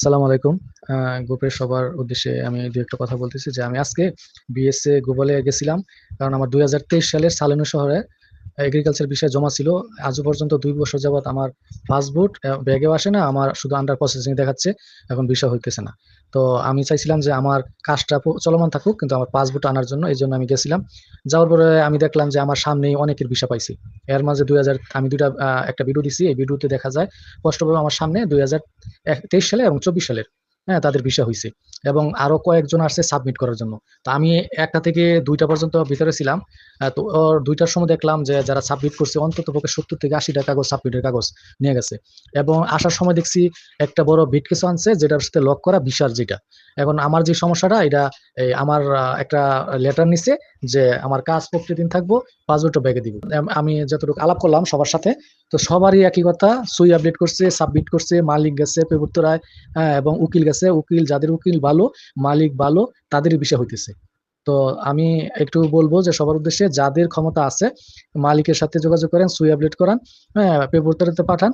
আসসালামু আলাইকুম। গ্রুপের সবার উদ্দেশ্যে আমি দু একটা কথা বলতেছি যে আমি আজকে বিএসএ গুগলে গেছিলাম। কারণ আমার দুই হাজার তেইশ সালের সালেনু শহরে এগ্রিকালচার বিষয়ে জমা ছিল। আজও পর্যন্ত দুই বছর যাবত আমার পাসপোর্ট ব্যাগেও আসে না, আমার শুধু আন্ডার প্রসেসিং দেখাচ্ছে, এখন বিষয় হইতেছে না। তো আমি চাইছিলাম যে আমার কাজটা চলমান থাকুক, কিন্তু আমার পাসপোর্ট আনার জন্য, এই জন্য আমি গেছিলাম। যাওয়ার পরে আমি দেখলাম যে আমার সামনেই অনেকের ভিসা পাইছি। এর মাঝে দুই হাজার, আমি দুইটা একটা ভিডিও দিছি, এই ভিডিওতে দেখা যায়, স্পষ্টভাবে আমার সামনে দুই হাজার তেইশ সালে এবং চব্বিশ সালের। হ্যাঁ তাদের ভিসা হয়েছে এবং আরও কয়েকজন আসছে সাবমিট করার জন্য। তো আমি একটা থেকে দুইটা পর্যন্ত ভিতরে ছিলাম। তো দুইটার সময় দেখলাম যে যারা সাবমিট করছে অন্তত পক্ষে সত্তর থেকে আশিটা কাগজ সাবমিটের কাগজ নিয়ে গেছে। এবং আসার সময় দেখছি একটা বড় ভিট কিছু আনছে যেটার সাথে লক করা ভিসার যেটা। এখন আমার যে সমস্যাটা, এটা আমার একটা লেটার নিছে যে আমার কাজ প্রতিদিন থাকব পাসপোর্টটা ব্যাগে দিব। আমি যতটুকু আলাপ করলাম সবার সাথে, তো সবারই একই কথা, সুই আপডেট করছে, সাবমিট করছে, মালিক গেছে পেপুত্র রায় হ্যাঁ এবং উকিল গেছে, উকিল, যাদের উকিল ভালো, মালিক ভালো, তাদেরই বিষয় হইতেছে। তো আমি একটু বলব যে সবার উদ্দেশ্যে যাদের ক্ষমতা আছে, মালিকের সাথে যোগাযোগ করেন, সুই আপডেট করান হ্যাঁ পেপুত্রাতে পাঠান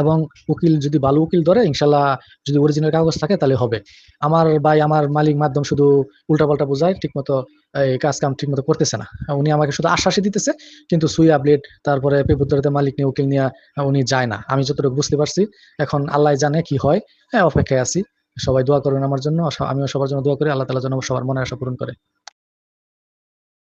এবং উকিল যদি ভালো উকিল ধরে, ইনশাল্লাহ যদি অরিজিনাল কাগজ থাকে তাহলে হবে। আমার ভাই আমার মালিক মাধ্যম শুধু উল্টাপাল্টা বোঝায় ঠিক মতো এই কাজ কাম ঠিক মতো করতেছে না। উনি আমাকে শুধু আশ্বাসই দিতেছে, কিন্তু সুই আপডেট তারপরে পেপুত্রাতে মালিক নিয়ে উকিল নিয়ে উনি যায় না। আমি যতটুকু বুঝতে পারছি, এখন আল্লাহ জানে কি হয়। হ্যাঁ অপেক্ষায় আছি। সবাই দোয়া করুন আমার জন্য। আমিও সবার জন্য দোয়া করি। আল্লাহ তালা যেন সবার মনে আশা পূরণ করে।